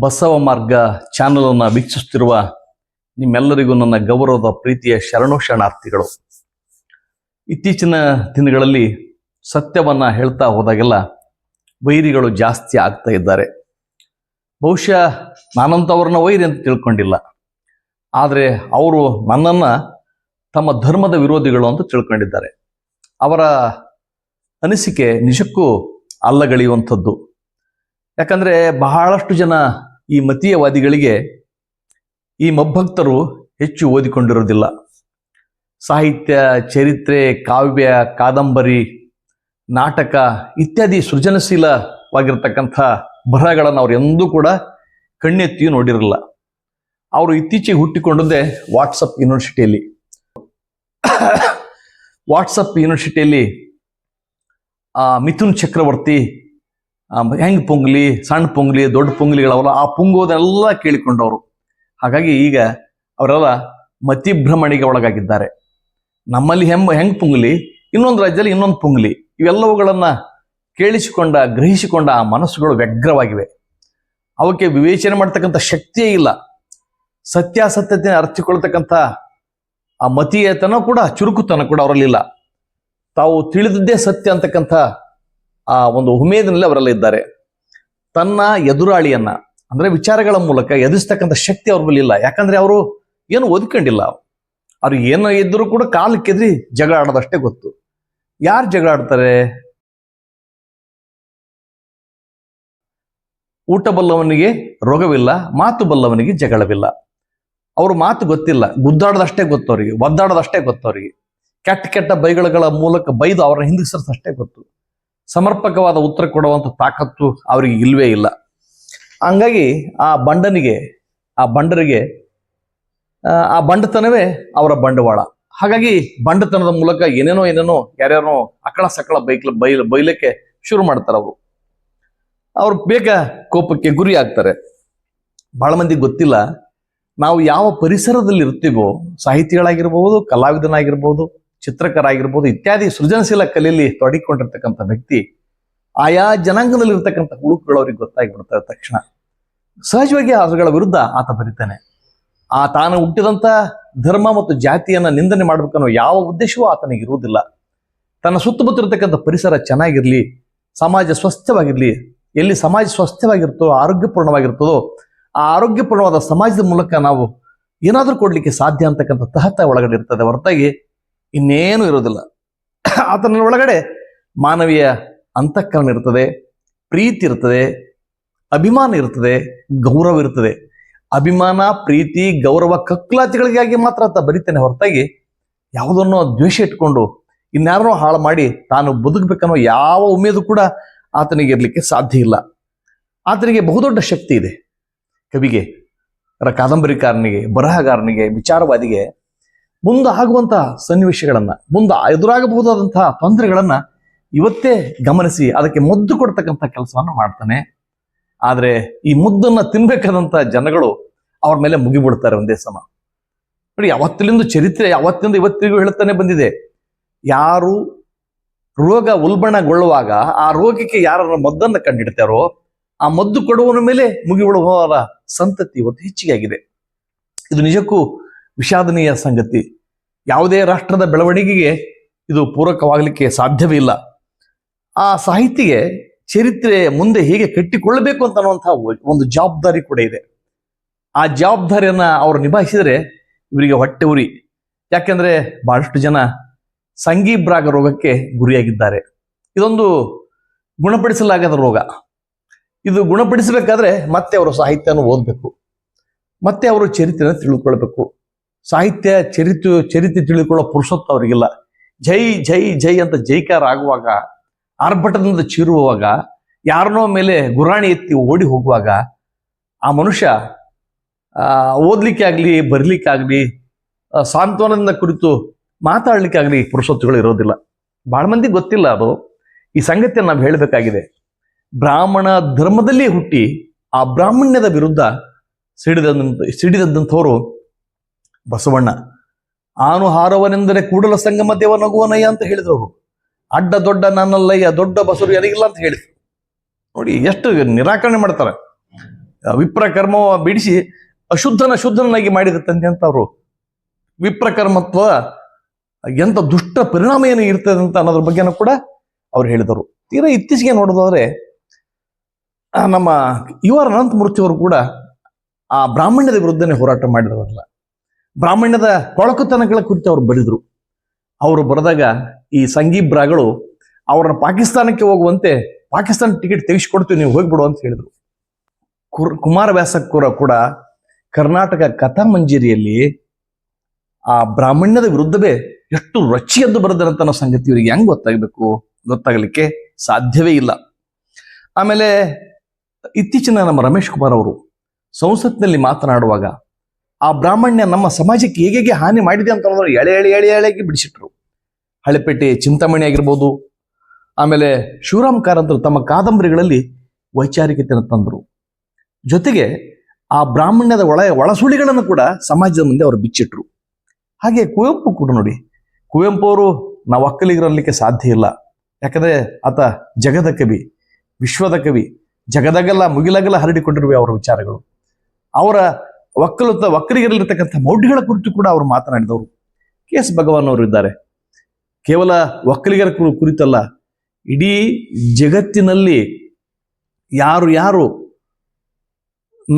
ಬಸವ ಮಾರ್ಗ ಚಾನಲನ್ನು ವೀಕ್ಷಿಸುತ್ತಿರುವ ನಿಮ್ಮೆಲ್ಲರಿಗೂ ನನ್ನ ಗೌರವದ ಪ್ರೀತಿಯ ಶರಣು ಶರಣಾರ್ಥಿಗಳು. ಇತ್ತೀಚಿನ ದಿನಗಳಲ್ಲಿ ಸತ್ಯವನ್ನ ಹೇಳ್ತಾ ಹೋದಾಗೆಲ್ಲ ವೈರಿಗಳು ಜಾಸ್ತಿ ಆಗ್ತಾ ಇದ್ದಾರೆ. ಬಹುಶಃ ನಾನಂತವ್ರನ್ನ ವೈರಿ ಅಂತ ತಿಳ್ಕೊಂಡಿಲ್ಲ. ಆದರೆ ಅವರು ನನ್ನನ್ನು ತಮ್ಮ ಧರ್ಮದ ವಿರೋಧಿಗಳು ಅಂತ ತಿಳ್ಕೊಂಡಿದ್ದಾರೆ. ಅವರ ಅನಿಸಿಕೆ ನಿಜಕ್ಕೂ ಅಲ್ಲಗಳೆಯುವಂಥದ್ದು. ಯಾಕಂದ್ರೆ ಬಹಳಷ್ಟು ಜನ ಈ ಮತೀಯವಾದಿಗಳಿಗೆ ಈ ಮಬ್ಬಕ್ತರು ಹೆಚ್ಚು ಓದಿಕೊಂಡಿರೋದಿಲ್ಲ ಸಾಹಿತ್ಯ, ಚರಿತ್ರೆ, ಕಾವ್ಯ, ಕಾದಂಬರಿ, ನಾಟಕ ಇತ್ಯಾದಿ ಸೃಜನಶೀಲವಾಗಿರ್ತಕ್ಕಂಥ ಬರಹಗಳನ್ನು ಅವ್ರು ಎಂದೂ ಕೂಡ ಕಣ್ಣೆತ್ತಿಯೂ ನೋಡಿರಲಿಲ್ಲ ಅವರು ಇತ್ತೀಚೆಗೆ ಹುಟ್ಟಿಕೊಂಡದ್ದೇ ವಾಟ್ಸಪ್ ಯೂನಿವರ್ಸಿಟಿಯಲ್ಲಿ. ವಾಟ್ಸಪ್ ಯೂನಿವರ್ಸಿಟಿಯಲ್ಲಿ ಮಿಥುನ್ ಚಕ್ರವರ್ತಿ ಹೆಂಗ್ ಪೊಂಗ್ಲಿ ಸಣ್ಣ ಪೊಂಗ್ಲಿ, ದೊಡ್ಡ ಪೊಂಗ್ಲಿಗಳವಲ್ಲ, ಆ ಪುಂಗೋದೆಲ್ಲ ಕೇಳಿಕೊಂಡವರು. ಹಾಗಾಗಿ ಈಗ ಅವರೆಲ್ಲ ಮತಿಭ್ರಮಣಿಗೆ ಒಳಗಾಗಿದ್ದಾರೆ. ನಮ್ಮಲ್ಲಿ ಹೆಮ್ಮ ಹೆಂಗ್ ಪುಂಗ್ಲಿ, ಇನ್ನೊಂದು ರಾಜ್ಯದಲ್ಲಿ ಇನ್ನೊಂದು ಪುಂಗ್ಲಿ, ಇವೆಲ್ಲವುಗಳನ್ನ ಕೇಳಿಸಿಕೊಂಡ, ಗ್ರಹಿಸಿಕೊಂಡ ಆ ಮನಸ್ಸುಗಳು ವ್ಯಗ್ರವಾಗಿವೆ. ಅವಕ್ಕೆ ವಿವೇಚನೆ ಮಾಡ್ತಕ್ಕಂಥ ಶಕ್ತಿಯೇ ಇಲ್ಲ. ಸತ್ಯಾಸತ್ಯತೆ ಅರ್ಥಿಕೊಳ್ತಕ್ಕಂಥ ಆ ಮತೀಯತನ ಕೂಡ, ಚುರುಕುತನ ಕೂಡ ಅವರಲ್ಲಿಲ್ಲ. ತಾವು ತಿಳಿದದ್ದೇ ಸತ್ಯ ಅಂತಕ್ಕಂಥ ಆ ಒಂದು ಉಮೇದಿನಲ್ಲಿ ಅವರೆಲ್ಲ ಇದ್ದಾರೆ. ತನ್ನ ಎದುರಾಳಿಯನ್ನ ಅಂದ್ರೆ ವಿಚಾರಗಳ ಮೂಲಕ ಎದುರಿಸ್ತಕ್ಕಂಥ ಶಕ್ತಿ ಅವ್ರ ಇಲ್ಲ. ಯಾಕಂದ್ರೆ ಅವರು ಏನು ಓದ್ಕೊಂಡಿಲ್ಲ. ಅವ್ರು ಏನು ಇದ್ರೂ ಕೂಡ ಕಾಲಕ್ಕೆದ್ರಿ ಜಗಳ ಆಡೋದಷ್ಟೇ ಗೊತ್ತು. ಯಾರು ಜಗಳ ಆಡ್ತಾರೆ? ಊಟ ಬಲ್ಲವನಿಗೆ ರೋಗವಿಲ್ಲ, ಮಾತು ಬಲ್ಲವನಿಗೆ ಜಗಳವಿಲ್ಲ. ಅವ್ರ ಮಾತು ಗೊತ್ತಿಲ್ಲ. ಗುದ್ದಾಡೋದಷ್ಟೇ ಒದ್ದಾಡೋದಷ್ಟೇ ಗೊತ್ತು ಅವರಿಗೆ. ಕೆಟ್ಟ ಕೆಟ್ಟ ಬೈಗಳ ಮೂಲಕ ಬೈದು ಅವರನ್ನ ಹಿಂದಿಸೋದಷ್ಟೇ ಗೊತ್ತು. ಸಮರ್ಪಕವಾದ ಉತ್ತರ ಕೊಡುವಂಥ ತಾಕತ್ತು ಅವರಿಗೆ ಇಲ್ವೇ ಇಲ್ಲ. ಹಂಗಾಗಿ ಆ ಬಂಡನಿಗೆ ಆ ಬಂಡರಿಗೆ ಆ, ಬಂಡತನವೇ ಅವರ ಬಂಡವಾಳ. ಹಾಗಾಗಿ ಬಂಡತನದ ಮೂಲಕ ಏನೇನೋ ಏನೇನೋ ಯಾರ್ಯಾರೋ ಅಕಳ ಸಕಳ ಬೈಕ್ ಬೈಲ ಬೈಲಕ್ಕೆ ಶುರು ಮಾಡ್ತಾರೆ ಅವರು. ಅವ್ರು ಬೇಗ ಕೋಪಕ್ಕೆ ಗುರಿ ಆಗ್ತಾರೆ. ಬಹಳ ಮಂದಿ ಗೊತ್ತಿಲ್ಲ ನಾವು ಯಾವ ಪರಿಸರದಲ್ಲಿ ಇರ್ತೀವೋ ಸಾಹಿತಿಗಳಾಗಿರ್ಬೋದು ಕಲಾವಿದನಾಗಿರ್ಬೋದು ಚಿತ್ರಕರಾಗಿರ್ಬೋದು, ಇತ್ಯಾದಿ ಸೃಜನಶೀಲ ಕಲೆಯಲ್ಲಿ ತೊಡಗಿಕೊಂಡಿರ್ತಕ್ಕಂಥ ವ್ಯಕ್ತಿ, ಆಯಾ ಜನಾಂಗದಲ್ಲಿ ಇರ್ತಕ್ಕಂಥ ಹುಳುಕುಗಳು ಅವ್ರಿಗೆ ಗೊತ್ತಾಗಿಬಿಡ್ತಾರೆ ತಕ್ಷಣ. ಸಹಜವಾಗಿ ಅವುಗಳ ವಿರುದ್ಧ ಆತ ಬರೀತಾನೆ. ಆ ತಾನು ಹುಟ್ಟಿದಂಥ ಧರ್ಮ ಮತ್ತು ಜಾತಿಯನ್ನ ನಿಂದನೆ ಮಾಡಬೇಕನ್ನೋ ಯಾವ ಉದ್ದೇಶವೂ ಆತನಿಗೆ ಇರುವುದಿಲ್ಲ. ತನ್ನ ಸುತ್ತಮುತ್ತ ಪರಿಸರ ಚೆನ್ನಾಗಿರ್ಲಿ, ಸಮಾಜ ಸ್ವಸ್ಥವಾಗಿರ್ಲಿ, ಎಲ್ಲಿ ಸಮಾಜ ಸ್ವಸ್ಥವಾಗಿರ್ತೋ ಆರೋಗ್ಯಪೂರ್ಣವಾಗಿರ್ತದೋ, ಆ ಆರೋಗ್ಯಪೂರ್ಣವಾದ ಸಮಾಜದ ಮೂಲಕ ನಾವು ಏನಾದರೂ ಕೊಡ್ಲಿಕ್ಕೆ ಸಾಧ್ಯ ಅಂತಕ್ಕಂಥ ತಹತ ಒಳಗಡೆ ಇರ್ತದೆ ಹೊರತಾಗಿ ಇನ್ನೇನು ಇರೋದಿಲ್ಲ ಆತನ ಒಳಗಡೆ ಮಾನವೀಯ ಅಂತಃಕರಣ ಇರ್ತದೆ ಪ್ರೀತಿ ಇರ್ತದೆ ಅಭಿಮಾನ ಇರ್ತದೆ ಗೌರವ ಇರ್ತದೆ ಅಭಿಮಾನ, ಪ್ರೀತಿ, ಗೌರವ ಕಕ್ಕಲಾತಿಗಳಿಗಾಗಿ ಮಾತ್ರ ಆತ ಬರಿತಾನೆ ಹೊರತಾಗಿ ಯಾವುದನ್ನೋ ದ್ವೇಷ ಇಟ್ಕೊಂಡು ಇನ್ಯಾರನ್ನೋ ಹಾಳು ಮಾಡಿ ತಾನು ಬದುಕಬೇಕನ್ನೋ ಯಾವ ಉಮೇದು ಕೂಡ ಆತನಿಗೆ ಇರಲಿಕ್ಕೆ ಸಾಧ್ಯ ಇಲ್ಲ. ಆತನಿಗೆ ಬಹುದೊಡ್ಡ ಶಕ್ತಿ ಇದೆ. ಕವಿಗೆ ಕಾದಂಬರಿಕಾರನಿಗೆ, ಬರಹಗಾರನಿಗೆ, ವಿಚಾರವಾದಿಗೆ ಮುಂದೆ ಆಗುವಂತಹ ಸನ್ನಿವೇಶಗಳನ್ನ, ಮುಂದೆ ಎದುರಾಗಬಹುದಾದಂತಹ ತೊಂದರೆಗಳನ್ನ ಇವತ್ತೇ ಗಮನಿಸಿ, ಅದಕ್ಕೆ ಮುದ್ದು ಕೊಡ್ತಕ್ಕಂಥ ಕೆಲಸವನ್ನು ಮಾಡ್ತಾನೆ. ಆದ್ರೆ ಈ ಮುದ್ದನ್ನು ತಿನ್ಬೇಕಾದಂತ ಜನಗಳು ಅವ್ರ ಮೇಲೆ ಮುಗಿಬಿಡ್ತಾರೆ ಒಂದೇ ಸಮ. ನೋಡಿ ಯಾವತ್ತಿಲಿಂದ ಚರಿತ್ರೆ, ಯಾವತ್ತಿಂದ ಇವತ್ತಿಗೂ ಹೇಳ್ತಾನೆ ಬಂದಿದೆ. ಯಾರು ರೋಗ ಉಲ್ಬಣಗೊಳ್ಳುವಾಗ, ಆ ರೋಗಕ್ಕೆ ಯಾರ ಮದ್ದನ್ನು ಕಂಡಿಡ್ತಾರೋ, ಆ ಮದ್ದು ಕೊಡುವನ ಮೇಲೆ ಮುಗಿಬಿಡುವವರ ಸಂತತಿ ಇವತ್ತು ಹೆಚ್ಚಿಗೆ ಆಗಿದೆ. ಇದು ನಿಜಕ್ಕೂ ವಿಷಾದನೀಯ ಸಂಗತಿ. ಯಾವುದೇ ರಾಷ್ಟ್ರದ ಬೆಳವಣಿಗೆಗೆ ಇದು ಪೂರಕವಾಗಲಿಕ್ಕೆ ಸಾಧ್ಯವೇ ಇಲ್ಲ. ಆ ಸಾಹಿತಿಗೆ ಚರಿತ್ರೆ ಮುಂದೆ ಹೇಗೆ ಕಟ್ಟಿಕೊಳ್ಳಬೇಕು ಅಂತ ಅನ್ನುವಂತಹ ಒಂದು ಜವಾಬ್ದಾರಿ ಕೂಡ ಇದೆ. ಆ ಜವಾಬ್ದಾರಿಯನ್ನ ಅವರು ನಿಭಾಯಿಸಿದರೆ ಇವರಿಗೆ ಹೊಟ್ಟೆ ಉರಿ. ಯಾಕೆಂದ್ರೆ ಬಹಳಷ್ಟು ಜನ ಸಂಗೀಬ್ರಾಗ ರೋಗಕ್ಕೆ ಗುರಿಯಾಗಿದ್ದಾರೆ. ಇದೊಂದು ಗುಣಪಡಿಸಲಾಗದ ರೋಗ. ಇದು ಗುಣಪಡಿಸಬೇಕಾದ್ರೆ ಮತ್ತೆ ಅವರು ಸಾಹಿತ್ಯವನ್ನು ಓದಬೇಕು. ಮತ್ತೆ ಅವರು ಚರಿತ್ರೆಯನ್ನು ತಿಳ್ಕೊಳ್ಬೇಕು ಸಾಹಿತ್ಯ ಚರಿತ್ರೆ ಚರಿತ್ರೆ ತಿಳಿದುಕೊಳ್ಳೋ ಪುರುಷತ್ವ ಅವರಿಗಿಲ್ಲ. ಜೈ ಜೈ ಜೈ ಅಂತ ಜೈಕಾರ ಆಗುವಾಗ ಆರ್ಭಟದಿಂದ ಚೀರುವಾಗ ಯಾರನೋ ಮೇಲೆ ಗುರಾಣಿ ಎತ್ತಿ ಓಡಿ ಹೋಗುವಾಗ ಆ ಮನುಷ್ಯ ಓದ್ಲಿಕ್ಕೆ ಆಗ್ಲಿ ಬರ್ಲಿಕ್ಕಾಗ್ಲಿ ಆ, ಸಾಂತ್ವನದಿಂದ ಕುರಿತು ಮಾತಾಡಲಿಕ್ಕಾಗಲಿ ಪುರುಷತ್ವಗಳು ಇರೋದಿಲ್ಲ. ಭಾಳ ಮಂದಿ ಗೊತ್ತಿಲ್ಲ ಅದು. ಈ ಸಂಗತಿಯನ್ನು ನಾವು ಹೇಳಬೇಕಾಗಿದೆ. ಬ್ರಾಹ್ಮಣ ಧರ್ಮದಲ್ಲಿ ಹುಟ್ಟಿ ಆ ಬ್ರಾಹ್ಮಣ್ಯದ ವಿರುದ್ಧ ಸಿಡಿದಂತ ಸಿಡಿದಂಥವರು ಬಸವಣ್ಣ, ಆನು ಹಾರವನೆಂದರೆ ಕೂಡಲ ಸಂಗಮ ದೇವ ನಗುವನಯ್ಯ ಅಂತ ಹೇಳಿದ್ರು ಅವರು ಅಡ್ಡ ದೊಡ್ಡ ನನ್ನಲ್ಲಯ್ಯ ದೊಡ್ಡ ಬಸರು ಯಾರಿಗಿಲ್ಲ ಅಂತ ಹೇಳಿದ್ರು. ನೋಡಿ, ಎಷ್ಟು ನಿರಾಕರಣೆ ಮಾಡ್ತಾರೆ. ವಿಪ್ರಕರ್ಮ ಬಿಡಿಸಿ ಅಶುದ್ಧನ ಶುದ್ಧನಾಗಿ ಮಾಡಿದ ತಂದೆ ಅಂತ ಅವರು. ವಿಪ್ರಕರ್ಮತ್ವ ಎಂತ ದುಷ್ಟ ಪರಿಣಾಮ ಏನು ಇರ್ತದೆ ಅಂತ ಅನ್ನೋದ್ರ ಬಗ್ಗೆನೂ ಕೂಡ ಅವ್ರು ಹೇಳಿದರು. ತೀರಾ ಇತ್ತೀಚೆಗೆ ನೋಡೋದಾದ್ರೆ, ನಮ್ಮ ಯುವ ಅನಂತಮೂರ್ತಿ ಅವರು ಕೂಡ ಆ ಬ್ರಾಹ್ಮಣ್ಯದ ವಿರುದ್ಧನೇ ಹೋರಾಟ ಮಾಡಿದವರಲ್ಲ. ಬ್ರಾಹ್ಮಣ್ಯದ ಕೊಳಕುತನಗಳ ಕುರಿತು ಅವರು ಬರೆದರು. ಅವರು ಬರೆದಾಗ ಈ ಸಂಗೀಬ್ರಾಗಳು ಅವರನ್ನು ಪಾಕಿಸ್ತಾನಕ್ಕೆ ಹೋಗುವಂತೆ ಪಾಕಿಸ್ತಾನ ಟಿಕೆಟ್ ತೆಗೆಸಿಕೊಡ್ತೀವಿ, ನೀವು ಹೋಗ್ಬಿಡು ಅಂತ ಹೇಳಿದ್ರು. ಕುರ್ ಕುಮಾರವ್ಯಾಸ ಕೂಡ ಕರ್ನಾಟಕ ಕಥಾಮಂಜರಿಯಲ್ಲಿ ಆ ಬ್ರಾಹ್ಮಣ್ಯದ ವಿರುದ್ಧವೇ ಎಷ್ಟು ರೊಚ್ಚಿಯದ್ದು ಬರೆದರಂತ ಅನ್ನೋ ಸಂಗತಿ ಇವರಿಗೆ ಹೆಂಗ್ ಗೊತ್ತಾಗಬೇಕು? ಗೊತ್ತಾಗಲಿಕ್ಕೆ ಸಾಧ್ಯವೇ ಇಲ್ಲ. ಆಮೇಲೆ ಇತ್ತೀಚಿನ ನಮ್ಮ ರಮೇಶ್ ಕುಮಾರ್ ಅವರು ಸಂಸತ್ನಲ್ಲಿ ಮಾತನಾಡುವಾಗ ಆ ಬ್ರಾಹ್ಮಣ್ಯ ನಮ್ಮ ಸಮಾಜಕ್ಕೆ ಹೇಗೆ ಹಾನಿ ಮಾಡಿದೆ ಅಂತ ಅನ್ನೋದನ್ನ ಎಳೆ ಎಳೆ ಎಳೆ, ಎಳೆಗೆ ಬಿಡಿಸಿಟ್ರು. ಹಳೆಪೇಟೆ ಚಿಂತಾಮಣಿ ಆಗಿರ್ಬೋದು, ಆಮೇಲೆ ಶಿವರಾಮ್ ಕಾರಂತರು ತಮ್ಮ ಕಾದಂಬರಿಗಳಲ್ಲಿ ವೈಚಾರಿಕತೆಯನ್ನು ತಂದರು. ಜೊತೆಗೆ ಆ ಬ್ರಾಹ್ಮಣ್ಯದ ಒಳ, ಒಳಸುಳಿಗಳನ್ನು ಕೂಡ ಸಮಾಜದ ಮುಂದೆ ಅವರು ಬಿಚ್ಚಿಟ್ರು. ಹಾಗೆ ಕುವೆಂಪು ಕೂಡ ನೋಡಿ ಕುವೆಂಪು ಅವರು ನಾವು ಒಕ್ಕಲಿಗರಲ್ಲಿಕ್ಕೆ ಸಾಧ್ಯ ಇಲ್ಲ. ಯಾಕಂದ್ರೆ ಆತ ಜಗದ ಕವಿ, ವಿಶ್ವದ ಕವಿ, ಜಗದಗಲ್ಲ ಮುಗಿಲಗಲ್ಲ ಹರಡಿಕೊಂಡಿರುವ ಅವರ ವಿಚಾರಗಳು. ಅವರ ಒಕ್ಕಲುತ ಒಕ್ಕಲಿಗರಲ್ಲಿರ್ತಕ್ಕಂಥ ಮೌಢ್ಯಗಳ ಕುರಿತು ಕೂಡ ಅವರು ಮಾತನಾಡಿದವರು. ಕೆ ಎಸ್ ಭಗವಾನ್ ಅವರು ಇದ್ದಾರೆ. ಕೇವಲ ಒಕ್ಕಲಿಗರ ಕುರಿತಲ್ಲ, ಇಡೀ ಜಗತ್ತಿನಲ್ಲಿ ಯಾರು ಯಾರು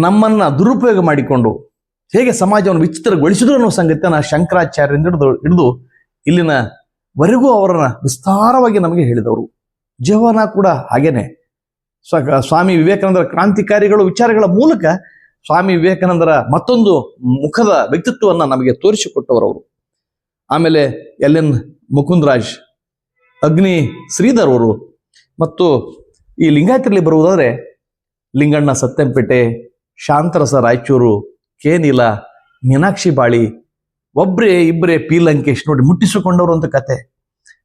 ನಮ್ಮನ್ನ ದುರುಪಯೋಗ ಮಾಡಿಕೊಂಡು ಹೇಗೆ ಸಮಾಜವನ್ನು ವಿಚಿತ್ರಗೊಳಿಸಿದ್ರು ಅನ್ನೋ ಸಂಗತಿಯನ್ನ ಶಂಕರಾಚಾರ್ಯರಿಂದ ಹಿಡಿದು ಹಿಡಿದು ಇಲ್ಲಿನ ವರೆಗೂ ಅವರನ್ನ ವಿಸ್ತಾರವಾಗಿ ನಮಗೆ ಹೇಳಿದವರು. ಜೀವನ ಕೂಡ ಹಾಗೇನೆ. ಸ್ವ- ಸ್ವಾಮಿ ವಿವೇಕಾನಂದರ ಕ್ರಾಂತಿಕಾರಿಗಳು ವಿಚಾರಗಳ ಮೂಲಕ ಸ್ವಾಮಿ ವಿವೇಕಾನಂದರ ಮತ್ತೊಂದು ಮುಖದ ವ್ಯಕ್ತಿತ್ವವನ್ನು ನಮಗೆ ತೋರಿಸಿಕೊಟ್ಟವರು ಅವರು. ಆಮೇಲೆ ಎಲ್ ಎನ್ ಮುಕುಂದರಾಜ್, ಅಗ್ನಿ ಶ್ರೀಧರ್ ಅವರು ಮತ್ತು ಈ ಲಿಂಗಾಯತರಲ್ಲಿ ಬರುವುದಾದರೆ ಲಿಂಗಣ್ಣ ಸತ್ಯಂಪೇಟೆ, ಶಾಂತರಸ ರಾಯಚೂರು ಕೇನಿಲ ನೀಲ, ಮೀನಾಕ್ಷಿ ಬಾಳಿ ಒಬ್ಬರೇ ಇಬ್ಬರೇ ಪಿ ಲಂಕೇಶ್ ನೋಡಿ ಮುಟ್ಟಿಸಿಕೊಂಡವರು ಅಂತ ಕತೆ.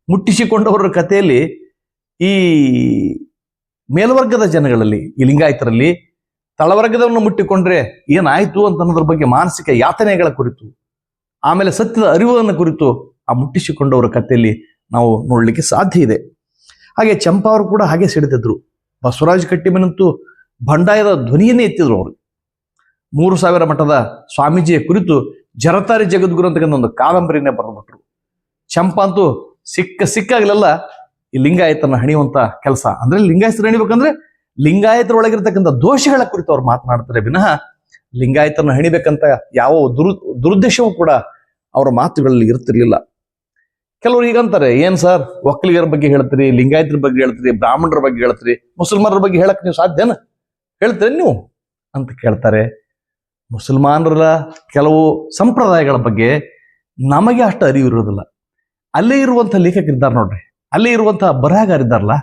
ಮುಟ್ಟಿಸಿಕೊಂಡವರ ಕಥೆಯಲ್ಲಿ ಈ ಮೇಲ್ವರ್ಗದ ಜನಗಳಲ್ಲಿ, ಈ ಲಿಂಗಾಯತರಲ್ಲಿ ತಳವರ್ಗದವನ್ನು ಮುಟ್ಟಿಕೊಂಡ್ರೆ ಏನಾಯಿತು ಅಂತ ಅನ್ನೋದ್ರ ಬಗ್ಗೆ ಮಾನಸಿಕ ಯಾತನೆಗಳ ಕುರಿತು, ಆಮೇಲೆ ಸತ್ಯದ ಅರಿವನ್ನು ಕುರಿತು ಆ ಮುಟ್ಟಿಸಿಕೊಂಡವರ ಕಥೆಯಲ್ಲಿ ನಾವು ನೋಡಲಿಕ್ಕೆ ಸಾಧ್ಯ ಇದೆ. ಹಾಗೆ ಚಂಪಾ ಅವರು ಕೂಡ ಹಾಗೆ ಸಿಡಿದಿದ್ರು. ಬಸವರಾಜ ಕಟ್ಟಿಮನಂತೂ ಬಂಡಾಯದ ಧ್ವನಿಯನ್ನೇ ಎತ್ತಿದ್ರು ಅವರು. ಮೂರು ಸಾವಿರ ಮಠದ ಸ್ವಾಮೀಜಿಯ ಕುರಿತು ಜರತಾರಿ ಜಗದ್ಗುರು ಅಂತಕ್ಕಂಥ ಒಂದು ಕಾದಂಬರಿನೇ ಬರೆದ್ಬಿಟ್ರು. ಚಂಪಾ ಅಂತೂ ಸಿಕ್ಕ ಸಿಕ್ಕಾಗಲೆಲ್ಲ, ಈ ಲಿಂಗಾಯತನ ಹಣಿಯುವಂತ ಕೆಲಸ. ಅಂದ್ರೆ ಲಿಂಗಾಯತರು ಹಣಿಬೇಕಂದ್ರೆ ಲಿಂಗಾಯತರೊಳಗಿರ್ತಕ್ಕಂಥ ದೋಷಗಳ ಕುರಿತು ಅವ್ರು ಮಾತನಾಡ್ತಾರೆ. ವಿನಃ ಲಿಂಗಾಯತನ ಹಣಿಬೇಕಂತ ಯಾವ ದುರು, ದುರುದ್ದೇಶವೂ ಕೂಡ ಅವರ ಮಾತುಗಳಲ್ಲಿ ಇರ್ತಿರ್ಲಿಲ್ಲ. ಕೆಲವರು ಈಗಂತಾರೆ, ಏನ್ ಸರ್, ಒಕ್ಕಲಿಗರ ಬಗ್ಗೆ ಹೇಳ್ತೀರಿ, ಲಿಂಗಾಯತರ ಬಗ್ಗೆ ಹೇಳ್ತೀರಿ, ಬ್ರಾಹ್ಮಣರ ಬಗ್ಗೆ ಹೇಳ್ತೀರಿ, ಮುಸಲ್ಮಾನರ ಬಗ್ಗೆ ಹೇಳಕ್ ನೀವು ಸಾಧ್ಯನಾ ಹೇಳ್ತೀರಿ ನೀವು? ಅಂತ ಕೇಳ್ತಾರೆ. ಮುಸಲ್ಮಾನರ ಕೆಲವು ಸಂಪ್ರದಾಯಗಳ ಬಗ್ಗೆ ನಮಗೆ ಅಷ್ಟು ಅರಿವು ಇರೋದಿಲ್ಲ ಅಲ್ಲೇ ಇರುವಂಥ ಲೇಖಕರಿದ್ದಾರೆ ನೋಡ್ರಿ. ಅಲ್ಲೇ ಇರುವಂತಹ ಬರಹಗಾರ ಇದ್ದಾರಲ್ಲ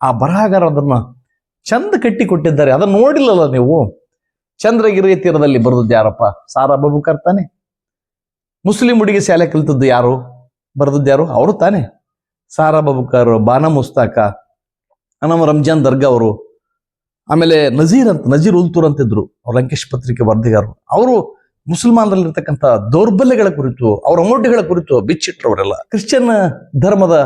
ಆ ಬರಹಗಾರ ಅದನ್ನ ಚಂದ ಕಟ್ಟಿ ಕೊಟ್ಟಿದ್ದಾರೆ. ಅದನ್ನ ನೋಡಿಲ್ಲಲ್ಲ ನೀವು? ಚಂದ್ರಗಿರಿ ತೀರದಲ್ಲಿ ಬರೆದದ್ದು ಯಾರಪ್ಪ? ಸಾರಾ ಬಾಬು ಕರ್ತಾನೆ ಮುಸ್ಲಿಂ ಹುಡುಗಿ ಶಾಲೆ ಕಲಿತದ್ದು ಯಾರು? ಬರೆದದ್ದು ಯಾರು? ಅವರು ತಾನೆ. ಸಾರಾ ಬಾಬುಕರ್ ಬಾನ ಮುಸ್ತಾಕ ನಮ್ಮ ರಂಜಾನ್ ದರ್ಗಾ ಅವರು, ಆಮೇಲೆ ನಜೀರ್ ಅಂತ, ನಜೀರ್ ಉಲ್ತೂರ್ ಅಂತಿದ್ರು, ಅವ್ರ ಲಂಕೇಶ್ ಪತ್ರಿಕೆ ವರದಿಗಾರರು. ಅವರು ಮುಸಲ್ಮಾನರಲ್ಲಿರ್ತಕ್ಕಂಥ ದೌರ್ಬಲ್ಯಗಳ ಕುರಿತು, ಅವರ ಮೌಢ್ಯಗಳ ಕುರಿತು ಬಿಚ್ಚಿಟ್ರವರೆಲ್ಲ. ಕ್ರಿಶ್ಚಿಯನ್ ಧರ್ಮದ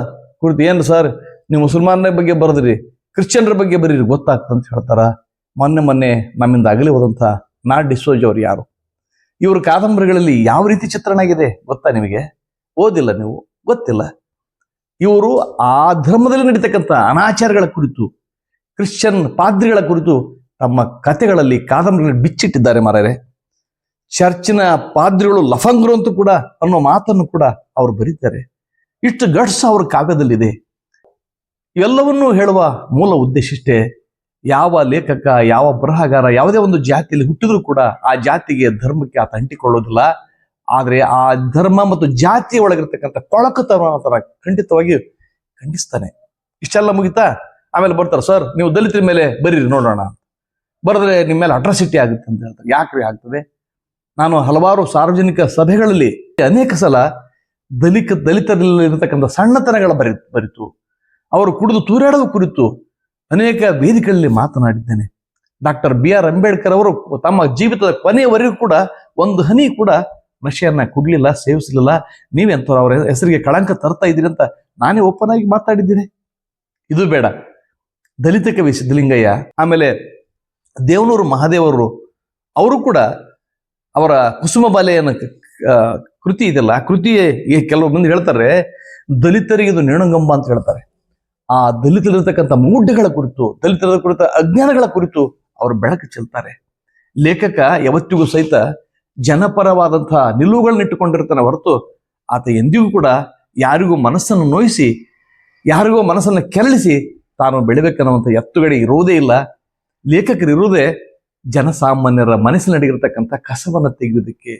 ಕುರಿತು ಏನು ಸರ್? ನೀವು ಮುಸಲ್ಮಾನರ ಬಗ್ಗೆ ಬರೆದ್ರಿ. ಕ್ರಿಶ್ಚಿಯನ್ರ ಬಗ್ಗೆ ಬರೀರಿ ಗೊತ್ತಾಗ್ತದೆ ಅಂತ ಹೇಳ್ತಾರ. ಮೊನ್ನೆ ಮೊನ್ನೆ ನಮ್ಮಿಂದ ಅಗಲಿ ಹೋದಂಥ ನಾ ಡಿಸೋಜ್ ಅವ್ರು ಯಾರು? ಇವ್ರ ಕಾದಂಬರಿಗಳಲ್ಲಿ ಯಾವ ರೀತಿ ಚಿತ್ರಣ ಆಗಿದೆ ಗೊತ್ತಾ ನಿಮಗೆ? ಓದಿಲ್ಲ ನೀವು, ಗೊತ್ತಿಲ್ಲ. ಇವರು ಆ ಧರ್ಮದಲ್ಲಿ ನಡೀತಕ್ಕಂಥ ಅನಾಚಾರಗಳ ಕುರಿತು, ಕ್ರಿಶ್ಚಿಯನ್ ಪಾದ್ರಿಗಳ ಕುರಿತು ತಮ್ಮ ಕಥೆಗಳಲ್ಲಿ ಕಾದಂಬರಿಗಳಲ್ಲಿ ಬಿಚ್ಚಿಟ್ಟಿದ್ದಾರೆ ಮಾರಾರೆ. ಚರ್ಚಿನ ಪಾದ್ರಿಗಳು ಲಫಂಗರು ಅಂತೂ ಕೂಡ ಅನ್ನೋ ಮಾತನ್ನು ಕೂಡ ಅವರು ಬರೀತಾರೆ. ಇಷ್ಟು ಗಟ್ಸ್ ಅವ್ರ ಕಾವ್ಯದಲ್ಲಿದೆ. ಇವೆಲ್ಲವನ್ನೂ ಹೇಳುವ ಮೂಲ ಉದ್ದೇಶ ಇಷ್ಟೇ. ಯಾವ ಲೇಖಕ, ಯಾವ ಬರಹಗಾರ, ಯಾವುದೇ ಒಂದು ಜಾತಿಯಲ್ಲಿ ಹುಟ್ಟಿದ್ರು ಕೂಡ ಆ ಜಾತಿಗೆ ಧರ್ಮಕ್ಕೆ ಆತ ಅಂಟಿಕೊಳ್ಳೋದಿಲ್ಲ. ಆದರೆ ಆ ಧರ್ಮ ಮತ್ತು ಜಾತಿಯ ಒಳಗಿರ್ತಕ್ಕಂಥ ಕೊಳಕುತನ ಆತರ ಖಂಡಿತವಾಗಿ ಖಂಡಿಸ್ತಾನೆ. ಇಷ್ಟೆಲ್ಲ ಮುಗಿತಾ, ಆಮೇಲೆ ಬರ್ತಾರೆ, ಸರ್, ನೀವು ದಲಿತರ ಮೇಲೆ ಬರೀರಿ, ನೋಡೋಣ ಬರೆದ್ರೆ ನಿಮ್ಮ ಮೇಲೆ ಅಟ್ರಾಸಿಟಿ ಆಗುತ್ತೆ ಅಂತ ಹೇಳ್ತಾರೆ. ಯಾಕ್ರಿ ಆಗ್ತದೆ? ನಾನು ಹಲವಾರು ಸಾರ್ವಜನಿಕ ಸಭೆಗಳಲ್ಲಿ ಅನೇಕ ಸಲ ದಲಿತ ದಲಿತರಲ್ಲಿ ಇರತಕ್ಕಂಥ ಸಣ್ಣತನಗಳ ಬರಿ, ಬರಿತು. ಅವರು ಕುಡಿದು ತೂರಾಡುವ ಕುರಿತು ಅನೇಕ ವೇದಿಕೆಗಳಲ್ಲಿ ಮಾತನಾಡಿದ್ದೇನೆ. ಡಾಕ್ಟರ್ ಬಿ ಆರ್ ಅಂಬೇಡ್ಕರ್ ಅವರು ತಮ್ಮ ಜೀವಿತದ ಕೊನೆಯವರೆಗೂ ಕೂಡ ಒಂದು ಹನಿ ಕೂಡ ನಶೆಯನ್ನ ಕುಡ್ಲಿಲ್ಲ, ಸೇವಿಸಲಿಲ್ಲ. ನೀವೆಂಥವ್ರು ಅವರ ಹೆಸರಿಗೆ ಕಳಂಕ ತರ್ತಾ ಇದ್ದೀರಿ ಅಂತ ನಾನೇ ಓಪನ್ ಆಗಿ ಮಾತಾಡಿದ್ದೀನಿ. ಇದು ಬೇಡ. ದಲಿತ ಕವಿ ಸಿದ್ಧಲಿಂಗಯ್ಯ, ಆಮೇಲೆ ದೇವನೂರು ಮಹಾದೇವರು, ಅವರು ಕೂಡ ಅವರ ಕುಸುಮ ಬಾಲೆಯನ್ನು ಕೃತಿ ಇದೆಯಲ್ಲ ಆ ಕೃತಿ ಈ ಕೆಲವು ಮಂದಿ ಹೇಳ್ತಾರೆ, ದಲಿತರಿಗೆ ಇದು ನೇಣುಗಂಬ ಅಂತ ಹೇಳ್ತಾರೆ. ಆ ದಲಿತರಿರ್ತಕ್ಕಂಥ ಮೂಢಗಳ ಕುರಿತು, ದಲಿತರ ಕುರಿತ ಅಜ್ಞಾನಗಳ ಕುರಿತು ಅವರು ಬೆಳಕು ಚೆಲ್ತಾರೆ. ಲೇಖಕ ಯಾವತ್ತಿಗೂ ಸಹಿತ ಜನಪರವಾದಂತಹ ನಿಲುವುಗಳನ್ನ ಇಟ್ಟುಕೊಂಡಿರ್ತಾನೆ ಹೊರತು ಆತ ಎಂದಿಗೂ ಕೂಡ ಯಾರಿಗೂ ಮನಸ್ಸನ್ನು ನೋಯಿಸಿ, ಯಾರಿಗೂ ಮನಸ್ಸನ್ನು ಕೆರಳಿಸಿ ತಾನು ಬೆಳಿಬೇಕನ್ನುವಂಥ ಎತ್ತುಗಡೆ ಇರೋದೇ ಇಲ್ಲ. ಲೇಖಕರು ಇರುವುದೇ ಜನಸಾಮಾನ್ಯರ ಮನಸ್ಸಿನಡಿಗಿರ್ತಕ್ಕಂಥ ಕಸವನ್ನು ತೆಗೆಯುವುದಕ್ಕೆ,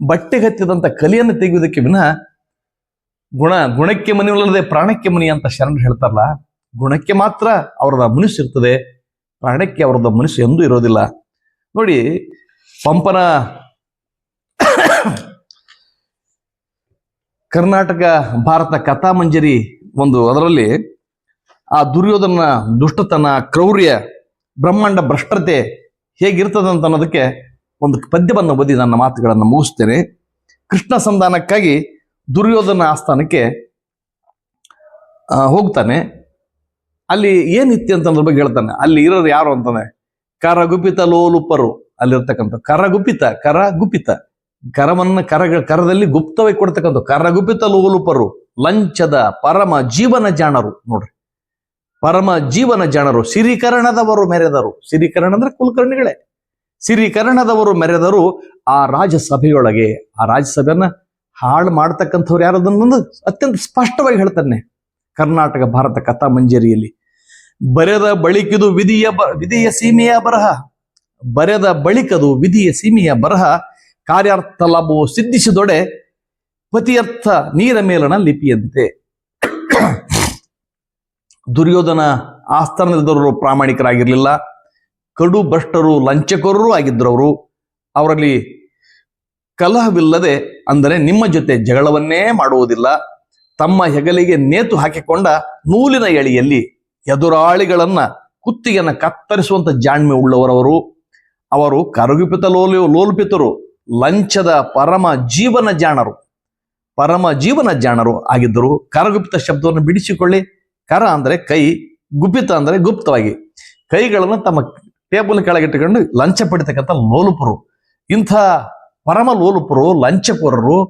ಬಟ್ಟೆಗತ್ತಿದಂಥ ಕಲಿಯನ್ನು ತೆಗೆಯುವುದಕ್ಕೆ ವಿನಃ ಗುಣ, ಗುಣಕ್ಕೆ ಮನೆಯಲ್ಲದೆ ಪ್ರಾಣಕ್ಕೆ ಮನಿ ಅಂತ ಶರಣರು ಹೇಳ್ತಾರಲ್ಲ, ಗುಣಕ್ಕೆ ಮಾತ್ರ ಅವರದ ಮನುಷ್ಯ ಇರ್ತದೆ, ಪ್ರಾಣಕ್ಕೆ ಅವರದ ಮನಸ್ಸು ಎಂದೂ ಇರೋದಿಲ್ಲ. ನೋಡಿ, ಪಂಪನ ಕರ್ನಾಟಕ, ಭಾರತ ಕಥಾಮಂಜರಿ ಒಂದು ಅದರಲ್ಲಿ ಆ ದುರ್ಯೋಧನ ದುಷ್ಟತನ, ಕ್ರೌರ್ಯ, ಬ್ರಹ್ಮಾಂಡ ಭ್ರಷ್ಟತೆ ಹೇಗಿರ್ತದೆ ಅಂತ ಅನ್ನೋದಕ್ಕೆ ಒಂದು ಪದ್ಯವನ್ನು ಓದಿ ನನ್ನ ಮಾತುಗಳನ್ನು ಮುಗಿಸ್ತೇನೆ. ಕೃಷ್ಣ ಸಂಧಾನಕ್ಕಾಗಿ ದುರ್ಯೋಧನ ಆಸ್ಥಾನಕ್ಕೆ ಹೋಗ್ತಾನೆ. ಅಲ್ಲಿ ಏನಿತ್ಯ ಅಂತ ಬಗ್ಗೆ ಹೇಳ್ತಾನೆ. ಅಲ್ಲಿ ಇರೋರು ಯಾರು ಅಂತಾನೆ? ಕರಗುಪಿತ ಲೋಲುಪರು ಅಲ್ಲಿರ್ತಕ್ಕಂಥ. ಕರಗುಪಿತ ಕರಗುಪಿತ. ಕರವನ್ನ ಕರಗ, ಕರದಲ್ಲಿ ಗುಪ್ತವಾಗಿ ಕೊಡ್ತಕ್ಕಂಥ. ಕರಗುಪಿತ ಲೋಲುಪರು, ಲಂಚದ ಪರಮ ಜೀವನ ಜಾಣರು. ನೋಡ್ರಿ. ಪರಮ ಜೀವನ ಜಾಣರು, ಸಿರಿಕರಣದವರು ಮೆರೆದರು. ಸಿರಿಕರಣ ಅಂದ್ರೆ ಕುಲಕರ್ಣಿಗಳೇ. ಸಿರಿಕರಣದವರು ಮೆರೆದರು ಆ ರಾಜಸಭೆಯೊಳಗೆ ಆ ರಾಜ್ಯಸಭೆಯನ್ನ ಹಾಳು ಮಾಡ್ತಕ್ಕಂಥವ್ರು ಯಾರು ಅದನ್ನೊಂದು ಅತ್ಯಂತ ಸ್ಪಷ್ಟವಾಗಿ ಹೇಳ್ತಾನೆ. ಕರ್ನಾಟಕ, ಭಾರತ ಕಥಾ ಮಂಜರಿಯಲ್ಲಿ. ಬರೆದ ಬಳಿಕಿದು ವಿಧಿಯ ವಿಧಿಯ ಸೀಮೆಯ ಬರಹ. ಬರೆದ ಬಳಿಕದು ವಿಧಿಯ ಸೀಮೆಯ ಬರಹ. ಕಾರ್ಯಾರ್ಥ ಲಾಭವು ಸಿದ್ಧಿಸಿದೊಡೆ ಪತಿಯರ್ಥ ನೀರ ಮೇಲನ ಲಿಪಿಯಂತೆ. ದುರ್ಯೋಧನ ಆಸ್ಥಾನದವರು ಪ್ರಾಮಾಣಿಕರಾಗಿರಲಿಲ್ಲ. ಕಡು ಭ್ರಷ್ಟರು ಲಂಚಕೋರರು ಆಗಿದ್ದರು ಅವರು ಅವರಲ್ಲಿ ಕಲಹವಿಲ್ಲದೆ ಅಂದರೆ ನಿಮ್ಮ ಜೊತೆ ಜಗಳವನ್ನೇ ಮಾಡುವುದಿಲ್ಲ. ತಮ್ಮ ಹೆಗಲಿಗೆ ನೇತು ಹಾಕಿಕೊಂಡ ನೂಲಿನ ಎಳೆಯಲ್ಲಿ ಎದುರಾಳಿಗಳನ್ನ ಕುತ್ತಿಗೆನ ಕತ್ತರಿಸುವಂತ ಜಾಣ್ಮೆ ಉಳ್ಳವರವರು. ಅವರು ಕರಗುಪಿತ ಲೋಲು ಲೋಲ್ಪಿತರು, ಲಂಚದ ಪರಮ ಜೀವನ ಜಾಣರು. ಪರಮ ಜೀವನ ಜಾಣರು ಆಗಿದ್ದರು ಕರಗುಪಿತ ಶಬ್ದವನ್ನು ಬಿಡಿಸಿಕೊಳ್ಳಿ. ಕರ ಅಂದರೆ ಕೈ, ಗುಪಿತ ಅಂದರೆ ಗುಪ್ತವಾಗಿ. ಕೈಗಳನ್ನು ತಮ್ಮ ಟೇಬಲ್ ಕೆಳಗಿಟ್ಟುಕೊಂಡು ಲಂಚ ಪಡಿತಕ್ಕಂಥ ಲೋಲುಪರು. ಇಂಥ ಪರಮ ಲೋಲುಪರು ಲಂಚಕೋರರು,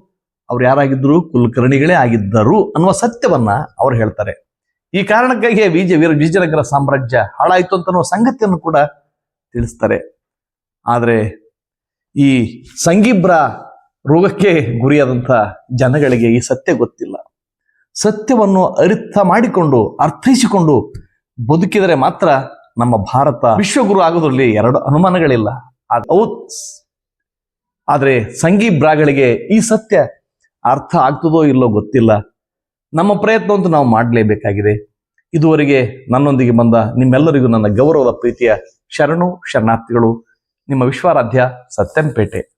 ಅವ್ರು ಯಾರಾಗಿದ್ರು ಕುಲಕರ್ಣಿಗಳೇ ಆಗಿದ್ದರು ಅನ್ನುವ ಸತ್ಯವನ್ನ ಅವ್ರು ಹೇಳ್ತಾರೆ. ಈ ಕಾರಣಕ್ಕಾಗಿ ವಿಜಯ ವೀರ ವಿಜಯನಗರ ಸಾಮ್ರಾಜ್ಯ ಹಾಳಾಯಿತು ಅಂತ ಸಂಗತಿಯನ್ನು ಕೂಡ ತಿಳಿಸ್ತಾರೆ. ಆದರೆ ಈ ಸಂಗೀಬ್ರ ರೋಗಕ್ಕೆ ಗುರಿಯಾದಂಥ ಜನಗಳಿಗೆ ಈ ಸತ್ಯ ಗೊತ್ತಿಲ್ಲ. ಸತ್ಯವನ್ನು ಅರಿತ ಮಾಡಿಕೊಂಡು, ಅರ್ಥೈಸಿಕೊಂಡು ಬದುಕಿದರೆ ಮಾತ್ರ ನಮ್ಮ ಭಾರತ ವಿಶ್ವಗುರು ಆಗೋದ್ರಲ್ಲಿ ಎರಡು ಅನುಮಾನಗಳಿಲ್ಲ. ಅವು ಆದರೆ ಸಂಗೀಬ್ರಾಗಳಿಗೆ ಈ ಸತ್ಯ ಅರ್ಥ ಆಗ್ತದೋ ಇಲ್ಲೋ ಗೊತ್ತಿಲ್ಲ. ನಮ್ಮ ಪ್ರಯತ್ನವಂತೂ ನಾವು ಮಾಡಲೇಬೇಕಾಗಿದೆ. ಇದುವರೆಗೆ ನನ್ನೊಂದಿಗೆ ಬಂದ ನಿಮ್ಮೆಲ್ಲರಿಗೂ ನನ್ನ ಗೌರವದ ಪ್ರೀತಿಯ ಶರಣು, ಶರಣಾರ್ಥಿಗಳು, ನಿಮ್ಮ ವಿಶ್ವಾರಾಧ್ಯ ಸತ್ಯಂಪೇಟೆ.